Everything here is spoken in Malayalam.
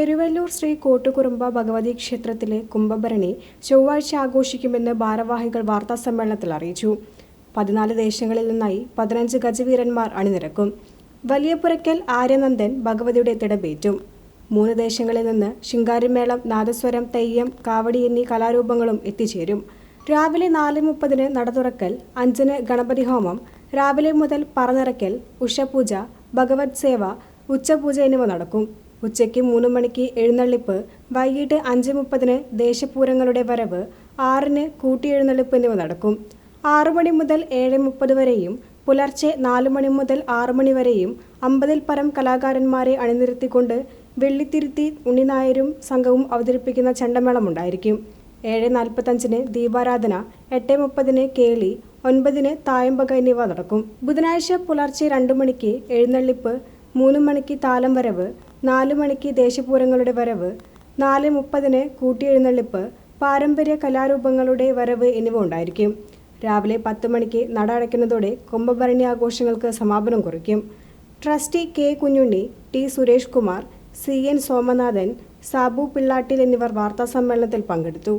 പെരുവല്ലൂർ ശ്രീ കോട്ടുകുറുമ്പ ഭഗവതി ക്ഷേത്രത്തിലെ കുംഭഭരണി ചൊവ്വാഴ്ച ആഘോഷിക്കുമെന്ന് ഭാരവാഹികൾ വാർത്താസമ്മേളനത്തിൽ അറിയിച്ചു. പതിനാല് ദേശങ്ങളിൽ നിന്നായി പതിനഞ്ച് ഗജവീരന്മാർ അണിനിരക്കും. വലിയപുരയ്ക്കൽ ആര്യനന്ദൻ ഭഗവതിയുടെ തിടമ്പേറ്റും മൂന്ന് ദേശങ്ങളിൽ നിന്ന് ശിങ്കാരിമേളം നാദസ്വരം തെയ്യം കാവടി എന്നീ കലാരൂപങ്ങളും എത്തിച്ചേരും. രാവിലെ നാല് മുപ്പതിന് നട തുറക്കൽ അഞ്ചിന് ഗണപതി ഹോമം രാവിലെ മുതൽ പറനിറക്കൽ ഉഷപൂജ ഭഗവത് സേവ ഉച്ചപൂജ എന്നിവ നടക്കും. ഉച്ചയ്ക്ക് മൂന്ന് മണിക്ക് എഴുന്നള്ളിപ്പ് വൈകിട്ട് അഞ്ച് മുപ്പതിന് ദേശപൂരങ്ങളുടെ വരവ് ആറിന് കൂട്ടിയെഴുന്നള്ളിപ്പ് എന്നിവ നടക്കും. ആറു മണി മുതൽ ഏഴ് മുപ്പത് വരെയും പുലർച്ചെ നാല് മണി മുതൽ ആറു മണി വരെയും അമ്പതിൽ പരം കലാകാരന്മാരെ അണിനിരത്തിക്കൊണ്ട് വെള്ളിത്തിരുത്തി ഉണ്ണിനായരും സംഘവും അവതരിപ്പിക്കുന്ന ചണ്ടമേളമുണ്ടായിരിക്കും ഏഴ് നാൽപ്പത്തഞ്ചിന് ദീപാരാധന എട്ട് മുപ്പതിന് കേളി ഒൻപതിന് തായമ്പക എന്നിവ നടക്കും. ബുധനാഴ്ച പുലർച്ചെ രണ്ട് മണിക്ക് എഴുന്നള്ളിപ്പ് മൂന്ന് മണിക്ക് താലം വരവ് നാല് മണിക്ക് ദേശപൂരങ്ങളുടെ വരവ് നാല് മുപ്പതിന് കൂട്ടിയെഴുന്നള്ളിപ്പ് പാരമ്പര്യ കലാരൂപങ്ങളുടെ വരവ് എന്നിവ ഉണ്ടായിരിക്കും. രാവിലെ പത്ത് മണിക്ക് നട അടയ്ക്കുന്നതോടെ കുംഭഭരണി ആഘോഷങ്ങൾക്ക് സമാപനം കുറിക്കും. Trustee K Kunhunni T Suresh Kumar C N Somanathan Sabu Pillattil എന്നിവർ വാർത്താസമ്മേളനത്തിൽ പങ്കെടുത്തു.